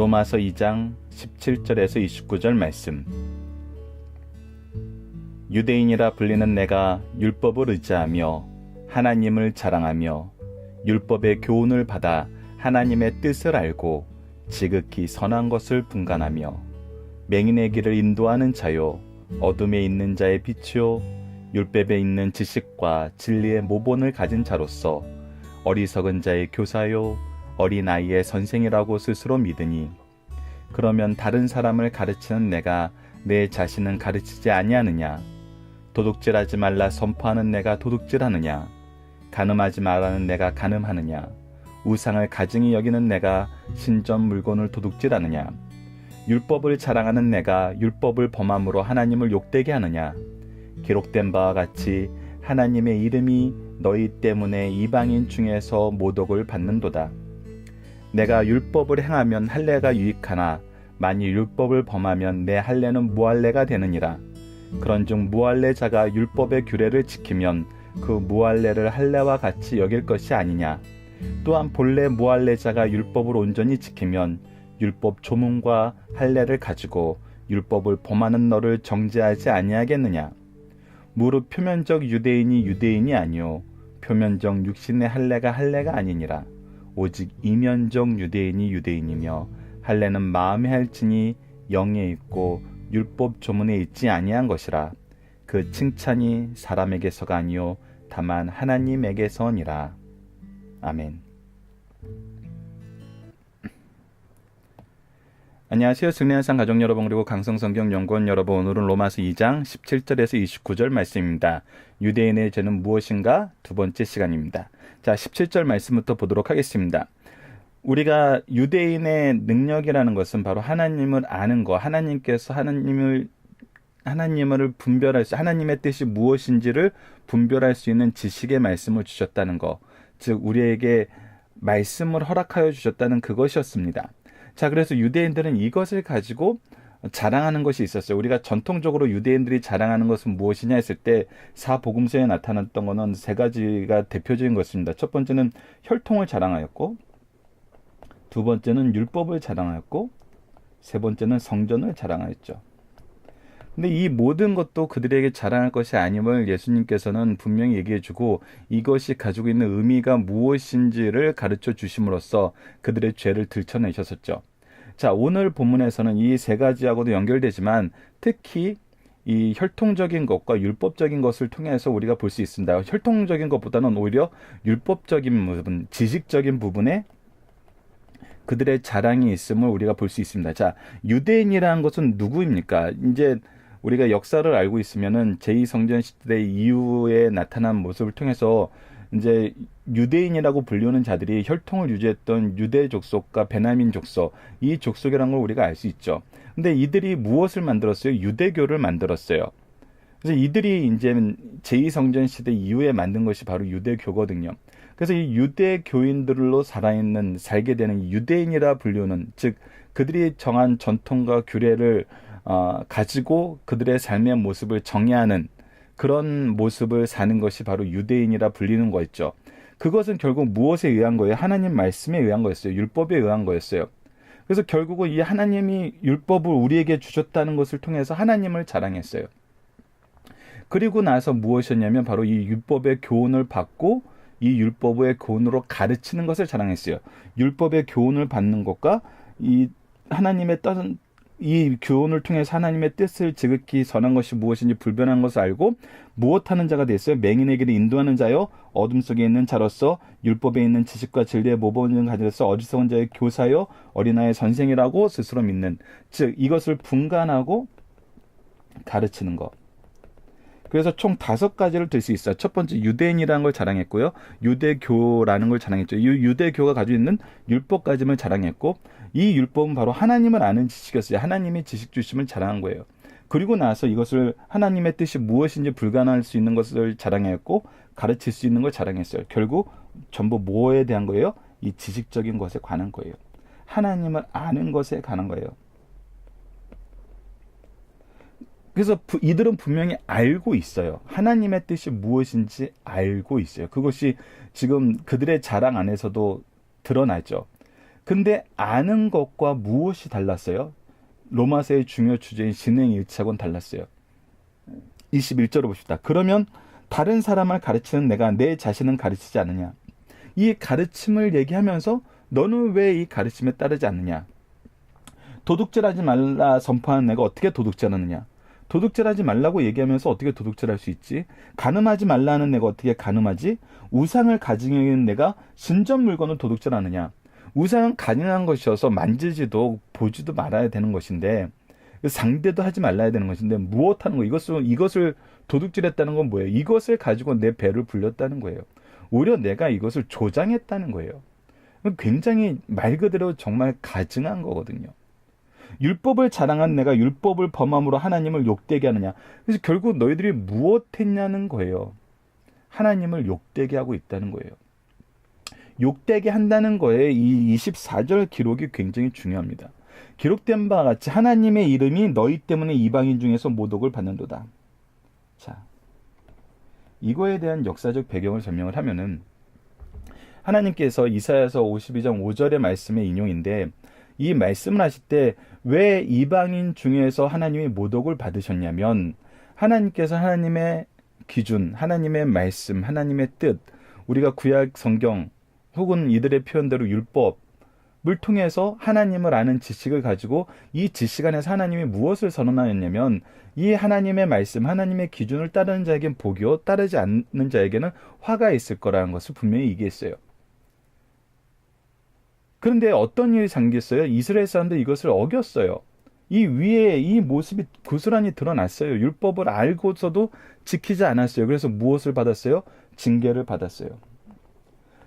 로마서 2장 17절에서 29절 말씀. 유대인이라 불리는 내가 율법을 의지하며 하나님을 자랑하며 율법의 교훈을 받아 하나님의 뜻을 알고 지극히 선한 것을 분간하며 맹인의 길을 인도하는 자요 어둠에 있는 자의 빛이요 율법에 있는 지식과 진리의 모본을 가진 자로서 어리석은 자의 교사요 어린아이의 선생이라고 스스로 믿으니 그러면 다른 사람을 가르치는 내가 내 자신은 가르치지 아니하느냐? 도둑질하지 말라 선포하는 내가 도둑질하느냐? 간음하지 말라는 내가 간음하느냐? 우상을 가증히 여기는 내가 신전 물건을 도둑질하느냐? 율법을 자랑하는 내가 율법을 범함으로 하나님을 욕되게 하느냐? 기록된 바와 같이 하나님의 이름이 너희 때문에 이방인 중에서 모독을 받는도다. 내가 율법을 행하면 할례가 유익하나 만일 율법을 범하면 내 할례는 무할례가 되느니라. 그런즉 무할례자가 율법의 규례를 지키면 그 무할례를 할례와 같이 여길 것이 아니냐. 또한 본래 무할례자가 율법을 온전히 지키면 율법 조문과 할례를 가지고 율법을 범하는 너를 정죄하지 아니하겠느냐. 무릇 표면적 유대인이 유대인이 아니요 표면적 육신의 할례가 할례가 아니니라. 오직 이면적 유대인이 유대인이며 할례는 마음에 할지니 영에 있고 율법 조문에 있지 아니한 것이라. 그 칭찬이 사람에게서가 아니요 다만 하나님에게서니라. 아멘. 안녕하세요. 승리한상 가족 여러분 그리고 강성성경 연구원 여러분 오늘은 로마서 2장 17절에서 29절 말씀입니다. 유대인의 죄는 무엇인가? 두 번째 시간입니다. 자, 17절 말씀부터 보도록 하겠습니다. 우리가 유대인의 능력이라는 것은 바로 하나님을 아는 거, 하나님께서 하나님을 하나님을 분별할 수, 하나님의 뜻이 무엇인지를 분별할 수 있는 지식의 말씀을 주셨다는 거, 즉 우리에게 말씀을 허락하여 주셨다는 그것이었습니다. 자, 그래서 유대인들은 이것을 가지고 자랑하는 것이 있었어요. 우리가 전통적으로 유대인들이 자랑하는 것은 무엇이냐 했을 때 사복음서에 나타났던 것은 세 가지가 대표적인 것입니다. 첫 번째는 혈통을 자랑하였고 두 번째는 율법을 자랑하였고 세 번째는 성전을 자랑하였죠. 근데 이 모든 것도 그들에게 자랑할 것이 아님을 예수님께서는 분명히 얘기해 주고 이것이 가지고 있는 의미가 무엇인지를 가르쳐 주심으로써 그들의 죄를 들춰내셨었죠. 자, 오늘 본문에서는 이 세 가지하고도 연결되지만 특히 이 혈통적인 것과 율법적인 것을 통해서 우리가 볼 수 있습니다. 혈통적인 것보다는 오히려 율법적인 부분, 지식적인 부분에 그들의 자랑이 있음을 우리가 볼 수 있습니다. 자, 유대인이라는 것은 누구입니까? 이제 우리가 역사를 알고 있으면은 제2성전 시대 이후에 나타난 모습을 통해서 이제 유대인이라고 불리는 자들이 혈통을 유지했던 유대 족속과 베나민 족속 이 족속이라는 걸 우리가 알 수 있죠. 근데 이들이 무엇을 만들었어요? 유대교를 만들었어요. 그래서 이들이 이제 제2성전 시대 이후에 만든 것이 바로 유대교거든요. 그래서 이 유대교인들로 살아있는 살게 되는 유대인이라 불리는 즉 그들이 정한 전통과 규례를 어, 가지고 그들의 삶의 모습을 정의하는 그런 모습을 사는 것이 바로 유대인이라 불리는 거였죠. 그것은 결국 무엇에 의한 거예요? 하나님 말씀에 의한 거였어요. 율법에 의한 거였어요. 그래서 결국은 이 하나님이 율법을 우리에게 주셨다는 것을 통해서 하나님을 자랑했어요. 그리고 나서 무엇이었냐면 바로 이 율법의 교훈을 받고 이 율법의 교훈으로 가르치는 것을 자랑했어요. 율법의 교훈을 받는 것과 이 하나님의 뜻 이 교훈을 통해서 하나님의 뜻을 지극히 선한 것이 무엇인지 불변한 것을 알고 무엇하는 자가 됐어요. 맹인에게를 인도하는 자요. 어둠 속에 있는 자로서 율법에 있는 지식과 진리의 모범을 가져서 어리석은 자의 교사요. 어린아이의 선생이라고 스스로 믿는. 즉 이것을 분간하고 가르치는 것. 그래서 총 다섯 가지를 들 수 있어요. 첫 번째 유대인이라는 걸 자랑했고요. 유대교라는 걸 자랑했죠. 이 유대교가 가지고 있는 율법까지만 자랑했고 이 율법은 바로 하나님을 아는 지식이었어요. 하나님의 지식 주심을 자랑한 거예요. 그리고 나서 이것을 하나님의 뜻이 무엇인지 불가능할 수 있는 것을 자랑했고 가르칠 수 있는 걸 자랑했어요. 결국 전부 뭐에 대한 거예요? 이 지식적인 것에 관한 거예요. 하나님을 아는 것에 관한 거예요. 그래서 이들은 분명히 알고 있어요. 하나님의 뜻이 무엇인지 알고 있어요. 그것이 지금 그들의 자랑 안에서도 드러나죠. 근데 아는 것과 무엇이 달랐어요? 로마서의 중요 주제인 진행 일치하고는 달랐어요. 21절을 봅시다. 그러면 다른 사람을 가르치는 내가 내 자신은 가르치지 않느냐? 이 가르침을 얘기하면서 너는 왜 이 가르침에 따르지 않느냐? 도둑질하지 말라 선포하는 내가 어떻게 도둑질하느냐? 도둑질하지 말라고 얘기하면서 어떻게 도둑질할 수 있지? 가늠하지 말라는 내가 어떻게 가늠하지? 우상을 가지고 있는 내가 신전 물건을 도둑질하느냐? 우상은 가능한 것이어서 만지지도 보지도 말아야 되는 것인데 상대도 하지 말라야 되는 것인데 무엇하는 거 이것을 이것을 도둑질했다는 건 뭐예요? 이것을 가지고 내 배를 불렸다는 거예요. 오히려 내가 이것을 조장했다는 거예요. 굉장히 말 그대로 정말 가증한 거거든요. 율법을 자랑한 내가 율법을 범함으로 하나님을 욕되게 하느냐. 그래서 결국 너희들이 무엇했냐는 거예요. 하나님을 욕되게 하고 있다는 거예요. 욕되게 한다는 거에 이 24절 기록이 굉장히 중요합니다. 기록된 바와 같이 하나님의 이름이 너희 때문에 이방인 중에서 모독을 받는도다. 자, 이거에 대한 역사적 배경을 설명을 하면은 하나님께서 이사야서 52장 5절의 말씀의 인용인데 이 말씀을 하실 때 왜 이방인 중에서 하나님이 모독을 받으셨냐면 하나님께서 하나님의 기준, 하나님의 말씀, 하나님의 뜻, 우리가 구약 성경 혹은 이들의 표현대로 율법을 통해서 하나님을 아는 지식을 가지고 이 지식 안에서 하나님이 무엇을 선언하였냐면 이 하나님의 말씀, 하나님의 기준을 따르는 자에겐 복이요 따르지 않는 자에게는 화가 있을 거라는 것을 분명히 얘기했어요. 그런데 어떤 일이 잠겼어요? 이스라엘 사람들이 이것을 어겼어요. 이 위에 이 모습이 고스란히 드러났어요. 율법을 알고서도 지키지 않았어요. 그래서 무엇을 받았어요? 징계를 받았어요.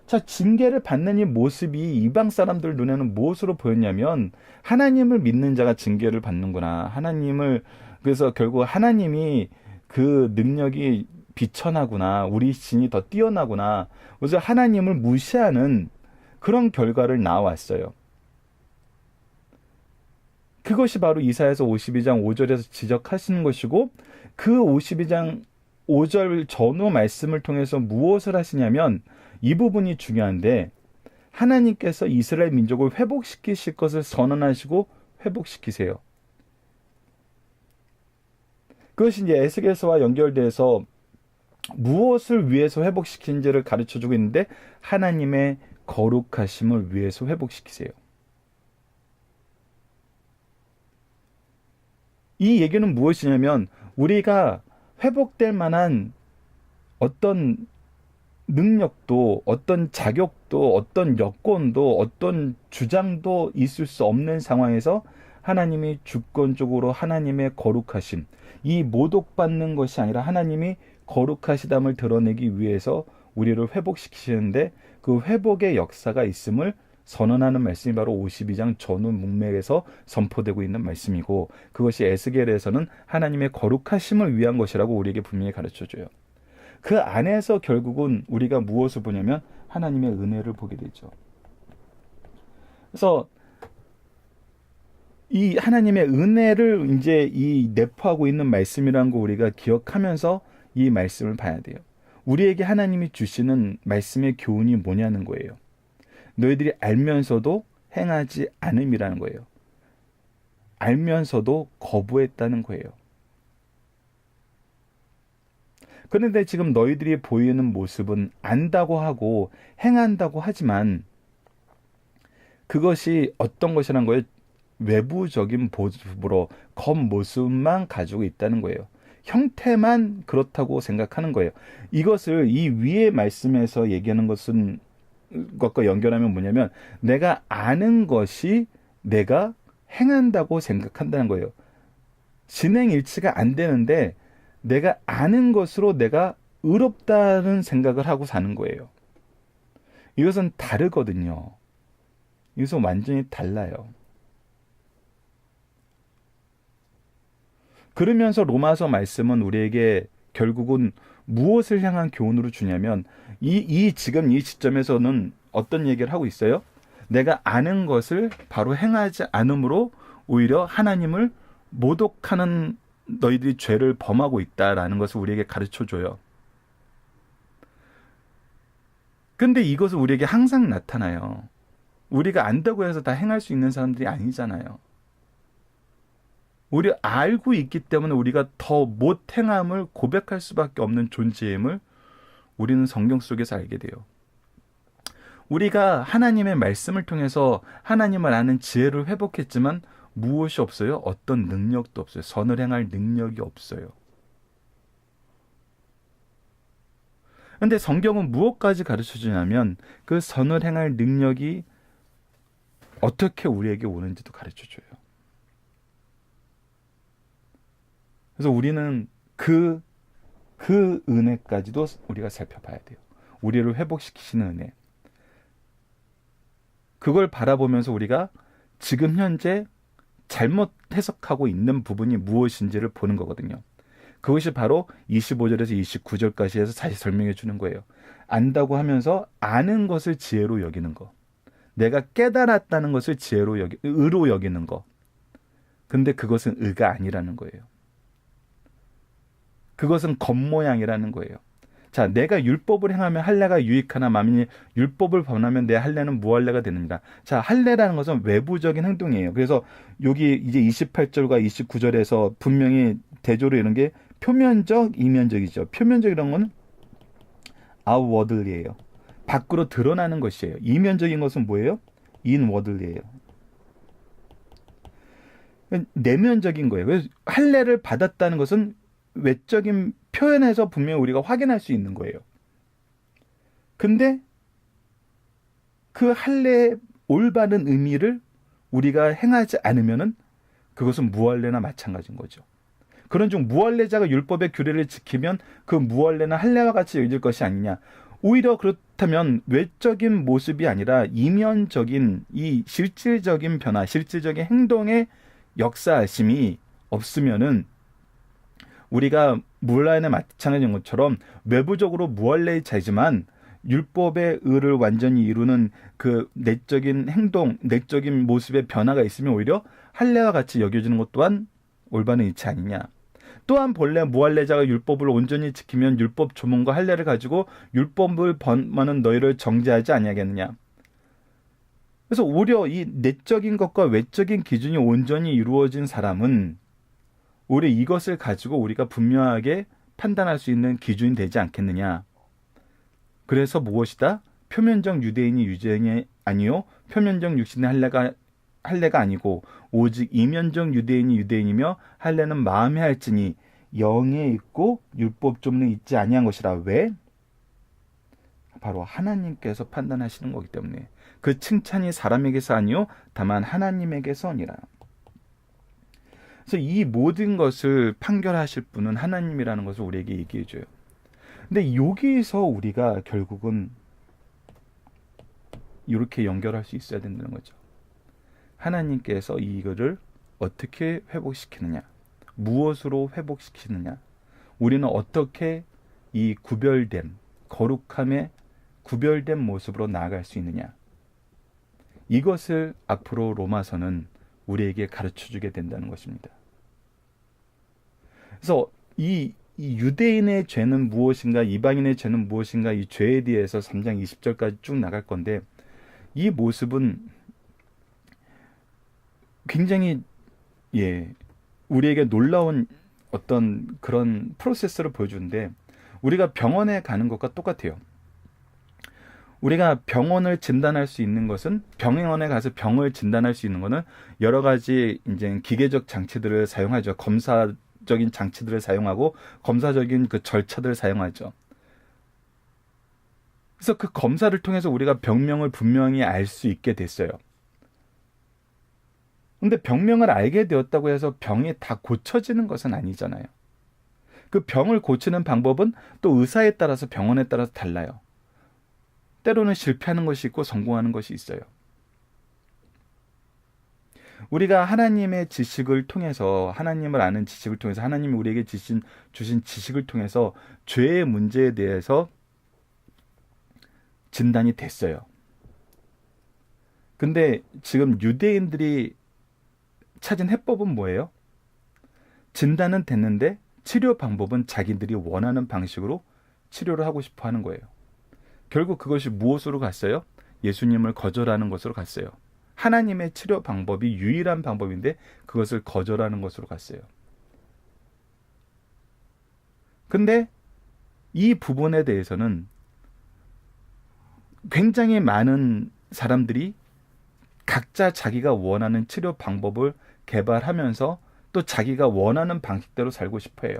자, 징계를 받는 이 모습이 이방 사람들 눈에는 무엇으로 보였냐면 하나님을 믿는 자가 징계를 받는구나. 하나님을 그래서 결국 하나님이 그 능력이 비천하구나. 우리 신이 더 뛰어나구나. 그래서 하나님을 무시하는 그런 결과를 나왔어요. 그것이 바로 이사에서 52장 5절에서 지적하시는 것이고 그 52장 5절 전후 말씀을 통해서 무엇을 하시냐면 이 부분이 중요한데 하나님께서 이스라엘 민족을 회복시키실 것을 선언하시고 회복시키세요. 그것이 이제 에스겔서와 연결돼서 무엇을 위해서 회복시킨지를 가르쳐 주고 있는데 하나님의 거룩하심을 위해서 회복시키세요. 이 얘기는 무엇이냐면 우리가 회복될 만한 어떤 능력도 어떤 자격도 어떤 여건도 어떤 주장도 있을 수 없는 상황에서 하나님이 주권적으로 하나님의 거룩하심 이 모독받는 것이 아니라 하나님이 거룩하시담을 드러내기 위해서 우리를 회복시키시는데 그 회복의 역사가 있음을 선언하는 말씀이 바로 52장 전후 문맥에서 선포되고 있는 말씀이고 그것이 에스겔에서는 하나님의 거룩하심을 위한 것이라고 우리에게 분명히 가르쳐 줘요. 그 안에서 결국은 우리가 무엇을 보냐면 하나님의 은혜를 보게 되죠. 그래서 이 하나님의 은혜를 이제 이 내포하고 있는 말씀이라는 거 우리가 기억하면서 이 말씀을 봐야 돼요. 우리에게 하나님이 주시는 말씀의 교훈이 뭐냐는 거예요. 너희들이 알면서도 행하지 않음이라는 거예요. 알면서도 거부했다는 거예요. 그런데 지금 너희들이 보이는 모습은 안다고 하고 행한다고 하지만 그것이 어떤 것이란 거예요? 외부적인 모습으로 겉모습만 가지고 있다는 거예요. 형태만 그렇다고 생각하는 거예요. 이것을 이 위의 말씀에서 얘기하는 것은 것과 연결하면 뭐냐면 내가 아는 것이 내가 행한다고 생각한다는 거예요. 진행 일치가 안 되는데 내가 아는 것으로 내가 의롭다는 생각을 하고 사는 거예요. 이것은 다르거든요. 이것은 완전히 달라요. 그러면서 로마서 말씀은 우리에게 결국은 무엇을 향한 교훈으로 주냐면 이, 이 지금 이 시점에서는 어떤 얘기를 하고 있어요? 내가 아는 것을 바로 행하지 않으므로 오히려 하나님을 모독하는 너희들이 죄를 범하고 있다라는 것을 우리에게 가르쳐 줘요. 근데 이것은 우리에게 항상 나타나요. 우리가 안다고 해서 다 행할 수 있는 사람들이 아니잖아요. 우리 알고 있기 때문에 우리가 더 못 행함을 고백할 수밖에 없는 존재임을 우리는 성경 속에서 알게 돼요. 우리가 하나님의 말씀을 통해서 하나님을 아는 지혜를 회복했지만 무엇이 없어요? 어떤 능력도 없어요. 선을 행할 능력이 없어요. 근데 성경은 무엇까지 가르쳐 주냐면 그 선을 행할 능력이 어떻게 우리에게 오는지도 가르쳐 줘요. 그래서 우리는 그, 그 은혜까지도 우리가 살펴봐야 돼요. 우리를 회복시키시는 은혜. 그걸 바라보면서 우리가 지금 현재 잘못 해석하고 있는 부분이 무엇인지를 보는 거거든요. 그것이 바로 25절에서 29절까지 해서 다시 설명해 주는 거예요. 안다고 하면서 아는 것을 지혜로 여기는 거. 내가 깨달았다는 것을 지혜로 여기, 의로 여기는 거. 근데 그것은 의가 아니라는 거예요. 그것은 겉모양이라는 거예요. 자, 내가 율법을 행하면 할례가 유익하나 마미니 율법을 범하면 내 할례는 무할례가 되느니라. 자, 할례라는 것은 외부적인 행동이에요. 그래서 여기 이제 28절과 29절에서 분명히 대조로 이런 게 표면적, 이면적이죠. 표면적이란 건 outwardly예요. 밖으로 드러나는 것이에요. 이면적인 것은 뭐예요? inwardly예요. 내면적인 거예요. 그래서 할례를 받았다는 것은 외적인 표현에서 분명히 우리가 확인할 수 있는 거예요. 근데 그 할례의 올바른 의미를 우리가 행하지 않으면은 그것은 무할례나 마찬가지인 거죠. 그런 중 무할례자가 율법의 규례를 지키면 그 무할례는 할례와 같이 여길 것이 아니냐. 오히려 그렇다면 외적인 모습이 아니라 이면적인 이 실질적인 변화, 실질적인 행동의 역사심이 없으면은 우리가 무할례나 마찬가지인 것처럼 외부적으로 무할례의 자이지만 율법의 의를 완전히 이루는 그 내적인 행동, 내적인 모습의 변화가 있으면 오히려 할례와 같이 여겨지는 것 또한 올바른 이치 아니냐. 또한 본래 무할례자가 율법을 온전히 지키면 율법 조문과 할례를 가지고 율법을 범하는 너희를 정죄하지 아니하겠느냐. 그래서 오히려 이 내적인 것과 외적인 기준이 온전히 이루어진 사람은 오히려 이것을 가지고 우리가 분명하게 판단할 수 있는 기준이 되지 않겠느냐. 그래서 무엇이다? 표면적 유대인이 유대인이 아니요 표면적 육신의 할례가 할례가 아니고 오직 이면적 유대인이 유대인이며 할례는 마음에 할지니 영에 있고 율법 좀는 있지 아니한 것이라 왜? 바로 하나님께서 판단하시는 거기 때문에 그 칭찬이 사람에게서 아니요 다만 하나님에게서니라. 그래서 이 모든 것을 판결하실 분은 하나님이라는 것을 우리에게 얘기해 줘요. 근데 여기서 우리가 결국은 이렇게 연결할 수 있어야 된다는 거죠. 하나님께서 이거를 어떻게 회복시키느냐, 무엇으로 회복시키느냐, 우리는 어떻게 이 구별된 거룩함에 구별된 모습으로 나아갈 수 있느냐. 이것을 앞으로 로마서는 우리에게 가르쳐 주게 된다는 것입니다. 그래서 이, 이 유대인의 죄는 무엇인가, 이방인의 죄는 무엇인가, 이 죄에 대해서 3장 20절까지 쭉 나갈 건데, 이 모습은 굉장히, 예, 우리에게 놀라운 어떤 그런 프로세스를 보여주는데, 우리가 병원에 가는 것과 똑같아요. 우리가 병원을 진단할 수 있는 것은 병원에 가서 병을 진단할 수 있는 것은 여러 가지 이제 기계적 장치들을 사용하죠. 검사적인 장치들을 사용하고 검사적인 그 절차들을 사용하죠. 그래서 그 검사를 통해서 우리가 병명을 분명히 알 수 있게 됐어요. 근데 병명을 알게 되었다고 해서 병이 다 고쳐지는 것은 아니잖아요. 그 병을 고치는 방법은 또 의사에 따라서 병원에 따라서 달라요. 때로는 실패하는 것이 있고 성공하는 것이 있어요. 우리가 하나님의 지식을 통해서 하나님을 아는 지식을 통해서 하나님이 우리에게 주신 주신 지식을 통해서 죄의 문제에 대해서 진단이 됐어요. 근데 지금 유대인들이 찾은 해법은 뭐예요? 진단은 됐는데 치료 방법은 자기들이 원하는 방식으로 치료를 하고 싶어 하는 거예요. 결국 그것이 무엇으로 갔어요? 예수님을 거절하는 것으로 갔어요. 하나님의 치료 방법이 유일한 방법인데 그것을 거절하는 것으로 갔어요. 근데 이 부분에 대해서는 굉장히 많은 사람들이 각자 자기가 원하는 치료 방법을 개발하면서 또 자기가 원하는 방식대로 살고 싶어 해요.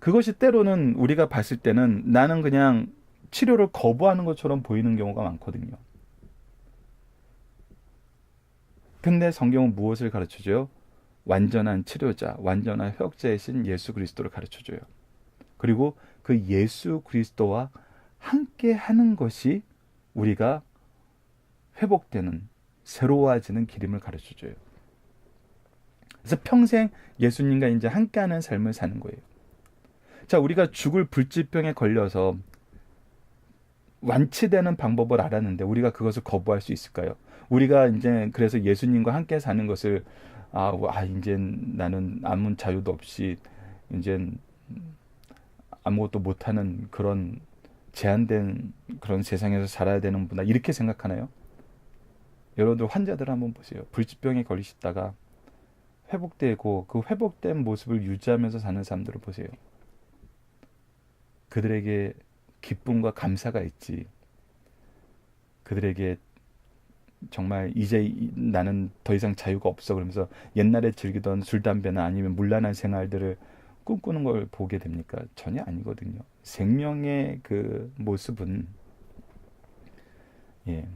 그것이 때로는 우리가 봤을 때는 나는 그냥 치료를 거부하는 것처럼 보이는 경우가 많거든요. 근데 성경은 무엇을 가르쳐줘요? 완전한 치료자, 완전한 회복자이신 예수 그리스도를 가르쳐줘요. 그리고 그 예수 그리스도와 함께 하는 것이 우리가 회복되는 새로워지는 길임을 가르쳐줘요. 그래서 평생 예수님과 이제 함께하는 삶을 사는 거예요. 자, 우리가 죽을 불치병에 걸려서 완치되는 방법을 알았는데 우리가 그것을 거부할 수 있을까요? 우리가 이제 그래서 예수님과 함께 사는 것을 아, 아 이제 나는 아무 자유도 없이 이제 아무것도 못하는 그런 제한된 그런 세상에서 살아야 되는구나 이렇게 생각하나요? 여러분들 환자들 한번 보세요. 불치병에 걸리시다가 회복되고 그 회복된 모습을 유지하면서 사는 사람들을 보세요. 그들에게 기쁨과 감사가 있지. 그들에게 정말 이제 나는 더 이상 자유가 없어 그러면서 옛날에 즐기던 술 담배나 아니면 물란한 생활들을 꿈꾸는 걸 보게 됩니까? 전혀 아니거든요. 생명의 그 모습은 예.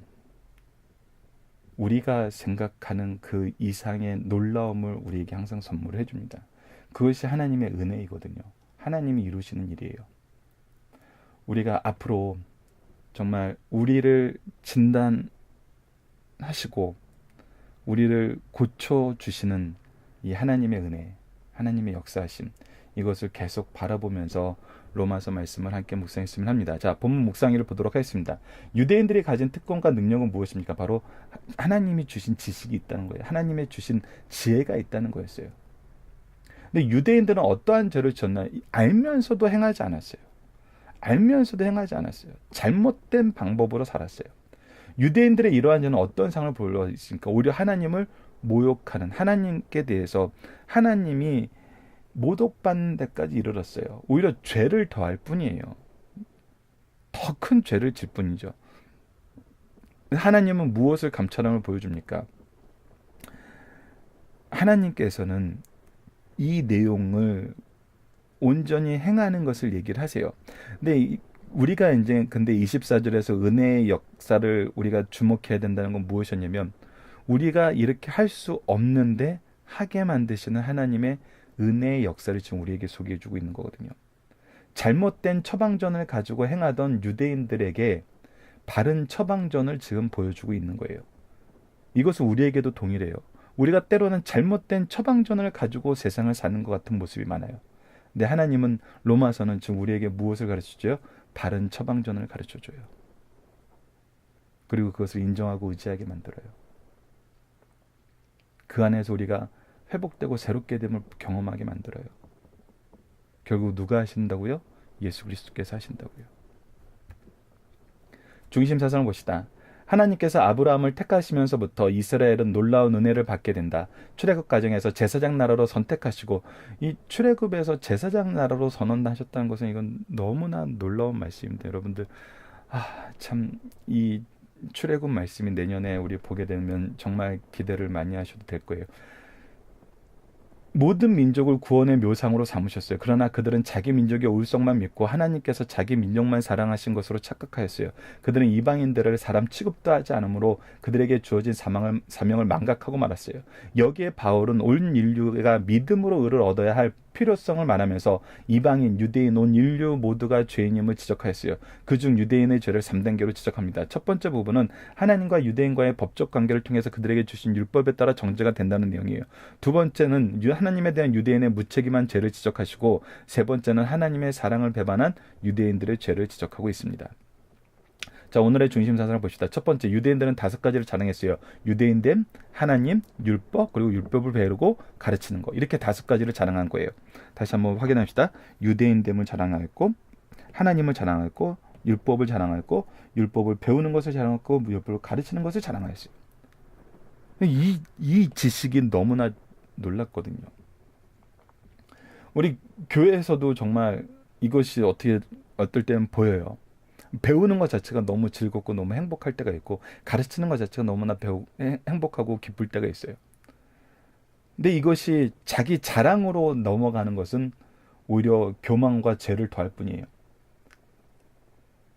우리가 생각하는 그 이상의 놀라움을 우리에게 항상 선물해 줍니다. 그것이 하나님의 은혜이거든요. 하나님이 이루시는 일이에요. 우리가 앞으로 정말 우리를 진단하시고 우리를 고쳐 주시는 이 하나님의 은혜, 하나님의 역사하심 이것을 계속 바라보면서 로마서 말씀을 함께 묵상했으면 합니다. 자, 본문 묵상기를 보도록 하겠습니다. 유대인들이 가진 특권과 능력은 무엇입니까? 바로 하나님이 주신 지식이 있다는 거예요. 하나님의 주신 지혜가 있다는 거였어요. 근데 유대인들은 어떠한 죄를 졌나 알면서도 행하지 않았어요. 알면서도 행하지 않았어요. 잘못된 방법으로 살았어요. 유대인들의 이러한 죄는 어떤 상을 보여 있습니까? 오히려 하나님을 모욕하는 하나님께 대해서 하나님이 모독받는 데까지 이르렀어요. 오히려 죄를 더할 뿐이에요. 더 큰 죄를 질 뿐이죠. 하나님은 무엇을 감찰함을 보여줍니까? 하나님께서는 이 내용을 온전히 행하는 것을 얘기를 하세요. 근데 우리가 이제 근데 24절에서 은혜의 역사를 우리가 주목해야 된다는 건 무엇이었냐면 우리가 이렇게 할 수 없는데 하게 만드시는 하나님의 은혜의 역사를 지금 우리에게 소개해 주고 있는 거거든요. 잘못된 처방전을 가지고 행하던 유대인들에게 바른 처방전을 지금 보여주고 있는 거예요. 이것은 우리에게도 동일해요. 우리가 때로는 잘못된 처방전을 가지고 세상을 사는 것 같은 모습이 많아요. 근데 하나님은 로마서는 지금 우리에게 무엇을 가르치죠? 바른 처방전을 가르쳐 줘요. 그리고 그것을 인정하고 의지하게 만들어요. 그 안에서 우리가 회복되고 새롭게 됨을 경험하게 만들어요. 결국 누가 하신다고요? 예수 그리스도께서 하신다고요. 중심 사상을 봅시다. 하나님께서 아브라함을 택하시면서부터 이스라엘은 놀라운 은혜를 받게 된다. 출애굽 과정에서 제사장 나라로 선택하시고 이 출애굽에서 제사장 나라로 선언하셨다는 것은 이건 너무나 놀라운 말씀입니다. 여러분들 아, 참 이 출애굽 말씀이 내년에 우리 보게 되면 정말 기대를 많이 하셔도 될 거예요. 모든 민족을 구원의 묘상으로 삼으셨어요. 그러나 그들은 자기 민족의 울성만 믿고 하나님께서 자기 민족만 사랑하신 것으로 착각하였어요. 그들은 이방인들을 사람 취급도 하지 않으므로 그들에게 주어진 사망을, 사명을 망각하고 말았어요. 여기에 바울은 온 인류가 믿음으로 의를 얻어야 할 필요성을 말하면서 이방인, 유대인, 온 인류 모두가 죄인임을 지적하였어요. 그중 유대인의 죄를 3단계로 지적합니다. 첫 번째 부분은 하나님과 유대인과의 법적 관계를 통해서 그들에게 주신 율법에 따라 정죄가 된다는 내용이에요. 두 번째는 하나님에 대한 유대인의 무책임한 죄를 지적하시고 세 번째는 하나님의 사랑을 배반한 유대인들의 죄를 지적하고 있습니다. 자, 오늘의 중심 사상을 봅시다. 첫 번째, 유대인들은 다섯 가지를 자랑했어요. 유대인됨, 하나님, 율법, 그리고 율법을 배우고 가르치는 거. 이렇게 다섯 가지를 자랑한 거예요. 다시 한번 확인합시다. 유대인됨을 자랑하였고, 하나님을 자랑하였고, 율법을 자랑하였고 율법을 배우는 것을 자랑하고 율법을 가르치는 것을 자랑하였어요. 이, 이 지식이 너무나 놀랐거든요. 우리 교회에서도 정말 이것이 어떻게 어떨 때는 보여요. 배우는 것 자체가 너무 즐겁고 너무 행복할 때가 있고 가르치는 것 자체가 너무나 배우, 행복하고 기쁠 때가 있어요. 근데 이것이 자기 자랑으로 넘어가는 것은 오히려 교만과 죄를 더할 뿐이에요.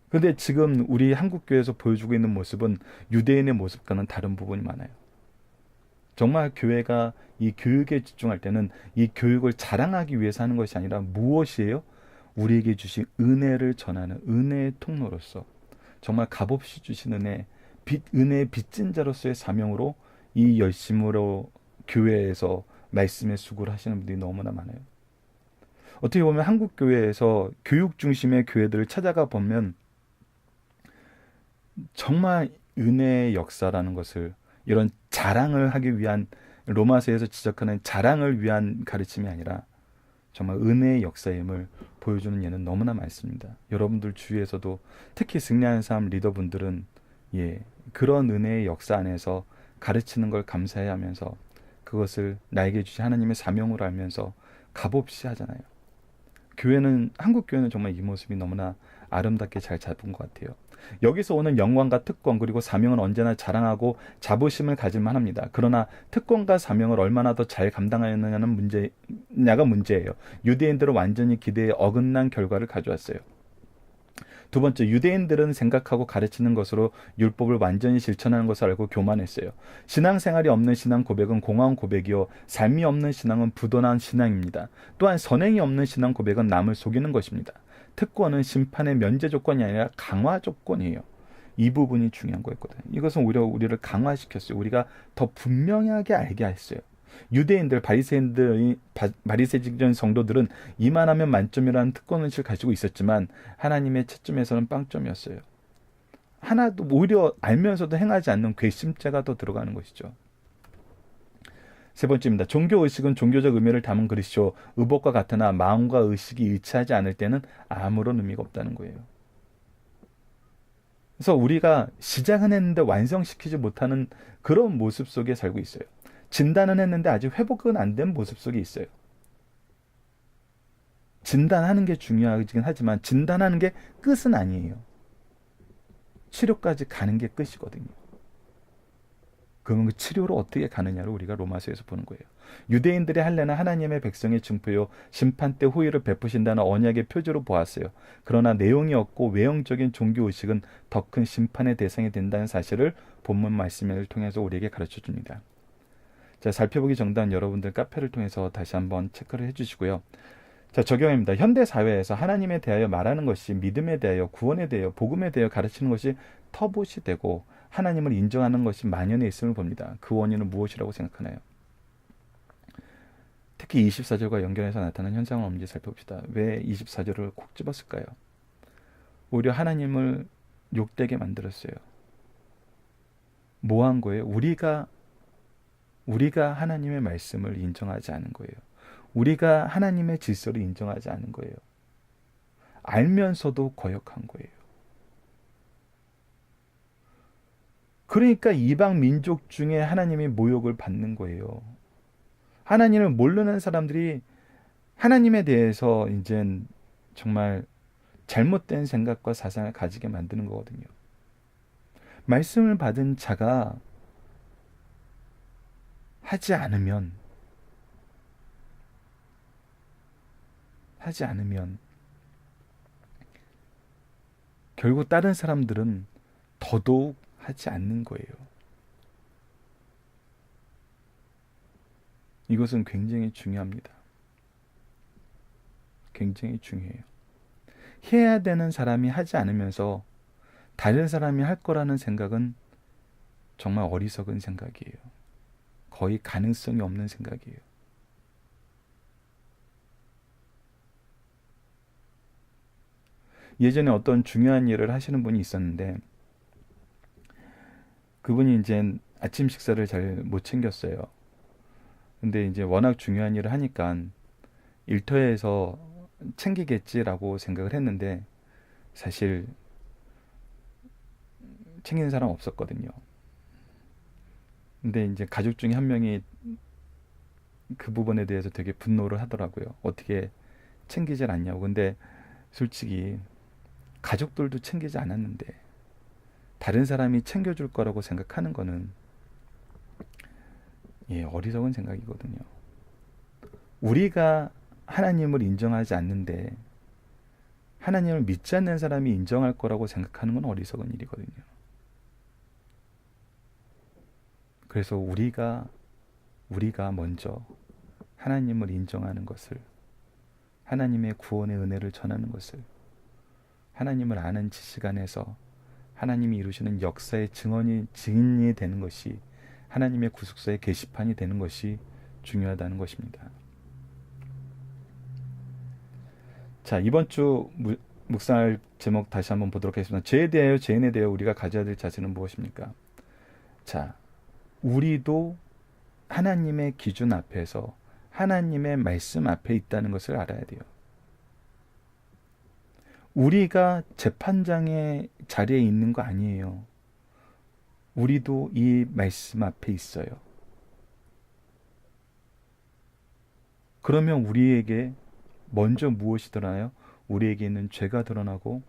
근데 지금 우리 한국 교회에서 보여주고 있는 모습은 유대인의 모습과는 다른 부분이 많아요. 정말 교회가 이 교육에 집중할 때는 이 교육을 자랑하기 위해서 하는 것이 아니라 무엇이에요? 우리에게 주신 은혜를 전하는 은혜의 통로로서 정말 값없이 주신 은혜, 빛, 은혜의 빚진 자로서의 사명으로 이 열심으로 교회에서 말씀의 수고를 하시는 분들이 너무나 많아요. 어떻게 보면 한국 교회에서 교육 중심의 교회들을 찾아가 보면 정말 은혜의 역사라는 것을 이런 자랑을 하기 위한 로마서에서 지적하는 자랑을 위한 가르침이 아니라 정말 은혜의 역사임을 보여주는 예는 너무나 많습니다. 여러분들 주위에서도 특히 승리하는 삶 리더분들은 예 그런 은혜의 역사 안에서 가르치는 걸 감사해 하면서 그것을 나에게 주신 하나님의 사명으로 알면서 값없이 하잖아요. 교회는 한국 교회는 정말 이 모습이 너무나 아름답게 잘 잡은 것 같아요. 여기서 오는 영광과 특권 그리고 사명은 언제나 자랑하고 자부심을 가질만 합니다. 그러나 특권과 사명을 얼마나 더 잘 감당하였느냐는 문제냐가 문제예요. 유대인들은 완전히 기대에 어긋난 결과를 가져왔어요. 두 번째, 유대인들은 생각하고 가르치는 것으로 율법을 완전히 실천하는 것을 알고 교만했어요. 신앙생활이 없는 신앙 고백은 공허한 고백이요. 삶이 없는 신앙은 부도난 신앙입니다. 또한 선행이 없는 신앙 고백은 남을 속이는 것입니다. 특권은 심판의 면제 조건이 아니라 강화 조건이에요. 이 부분이 중요한 거였거든요. 이것은 오히려 우리를 강화시켰어요. 우리가 더 분명하게 알게 했어요. 유대인들, 바리새인들이 바리새직전 성도들은 이만하면 만점이라는 특권 의식을 가지고 있었지만 하나님의 채점에서는 빵점이었어요. 하나도 오히려 알면서도 행하지 않는 괘씸죄가 더 들어가는 것이죠. 세 번째입니다. 종교 의식은 종교적 의미를 담은 그릇이죠. 의복과 같으나 마음과 의식이 일치하지 않을 때는 아무런 의미가 없다는 거예요. 그래서 우리가 시작은 했는데 완성시키지 못하는 그런 모습 속에 살고 있어요. 진단은 했는데 아직 회복은 안 된 모습 속에 있어요. 진단하는 게 중요하긴 하지만 진단하는 게 끝은 아니에요. 치료까지 가는 게 끝이거든요. 그러면 그 치료로 어떻게 가느냐를 우리가 로마서에서 보는 거예요. 유대인들의 할례는 하나님의 백성의 증표요 심판 때 호의를 베푸신다는 언약의 표지로 보았어요. 그러나 내용이 없고 외형적인 종교 의식은 더 큰 심판의 대상이 된다는 사실을 본문 말씀을 통해서 우리에게 가르쳐 줍니다. 자, 살펴보기 정단 여러분들 카페를 통해서 다시 한번 체크를 해 주시고요. 자, 적용입니다. 현대 사회에서 하나님에 대하여 말하는 것이 믿음에 대하여 구원에 대하여 복음에 대하여 가르치는 것이 터봇이 되고 하나님을 인정하는 것이 만연해 있음을 봅니다. 그 원인은 무엇이라고 생각하나요? 특히 24절과 연결해서 나타난 현상은 없는지 살펴봅시다. 왜 24절을 콕 집었을까요? 오히려 하나님을 욕되게 만들었어요. 뭐 한 거예요? 우리가 우리가 하나님의 말씀을 인정하지 않은 거예요. 우리가 하나님의 질서를 인정하지 않은 거예요. 알면서도 거역한 거예요. 그러니까 이방 민족 중에 하나님의 모욕을 받는 거예요. 하나님을 모르는 사람들이 하나님에 대해서 이제 정말 잘못된 생각과 사상을 가지게 만드는 거거든요. 말씀을 받은 자가 하지 않으면 하지 않으면 결국 다른 사람들은 더더욱 하지 않는 거예요. 이것은 굉장히 중요합니다. 굉장히 중요해요. 해야 되는 사람이 하지 않으면서 다른 사람이 할 거라는 생각은 정말 어리석은 생각이에요. 거의 가능성이 없는 생각이에요. 예전에 어떤 중요한 일을 하시는 분이 있었는데 그분이 이제 아침 식사를 잘 못 챙겼어요. 근데 이제 워낙 중요한 일을 하니까 일터에서 챙기겠지라고 생각을 했는데 사실 챙기는 사람 없었거든요. 근데 이제 가족 중에 한 명이 그 부분에 대해서 되게 분노를 하더라고요. 어떻게 챙기질 않냐고. 근데 솔직히 가족들도 챙기지 않았는데 다른 사람이 챙겨줄 거라고 생각하는 거는 예, 어리석은 생각이거든요. 우리가 하나님을 인정하지 않는데 하나님을 믿지 않는 사람이 인정할 거라고 생각하는 건 어리석은 일이거든요. 그래서 우리가 우리가 먼저 하나님을 인정하는 것을 하나님의 구원의 은혜를 전하는 것을 하나님을 아는 지식 안에서 하나님이 이루시는 역사의 증언이 증인이 되는 것이 하나님의 구속사의 게시판이 되는 것이 중요하다는 것입니다. 자 이번 주 무, 묵상할 제목 다시 한번 보도록 하겠습니다. 죄에 대하여 죄인에 대하여 우리가 가져야 될 자세는 무엇입니까? 자 우리도 하나님의 기준 앞에서 하나님의 말씀 앞에 있다는 것을 알아야 돼요. 우리가 재판장의 자리에 있는 거 아니에요. 우리도 이 말씀 앞에 있어요. 그러면 우리에게 먼저 무엇이 드러나요? 우리에게 있는 죄가 드러나고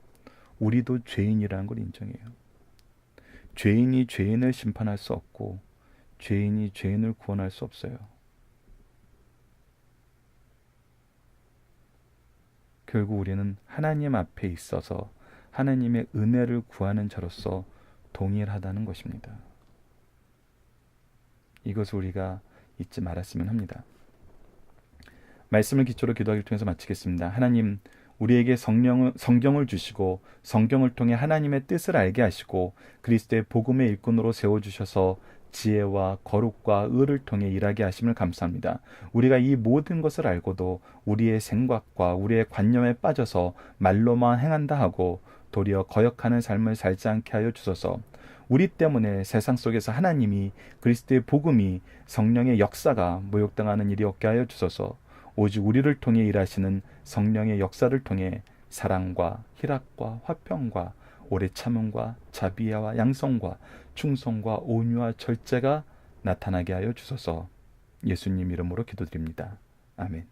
우리도 죄인이라는 걸 인정해요. 죄인이 죄인을 심판할 수 없고 죄인이 죄인을 구원할 수 없어요. 결국 우리는 하나님 앞에 있어서 하나님의 은혜를 구하는 자로서 동일하다는 것입니다. 이것을 우리가 잊지 말았으면 합니다. 말씀을 기초로 기도하기를 통해서 마치겠습니다. 하나님, 우리에게 성령을, 성경을 주시고 성경을 통해 하나님의 뜻을 알게 하시고 그리스도의 복음의 일꾼으로 세워주셔서 지혜와 거룩과 의를 통해 일하게 하심을 감사합니다. 우리가 이 모든 것을 알고도 우리의 생각과 우리의 관념에 빠져서 말로만 행한다 하고 도리어 거역하는 삶을 살지 않게 하여 주소서. 우리 때문에 세상 속에서 하나님이 그리스도의 복음이 성령의 역사가 모욕당하는 일이 없게 하여 주소서. 오직 우리를 통해 일하시는 성령의 역사를 통해 사랑과 희락과 화평과 오래 참음과 자비와 양성과 충성과 온유와 절제가 나타나게 하여 주소서. 예수님 이름으로 기도드립니다. 아멘.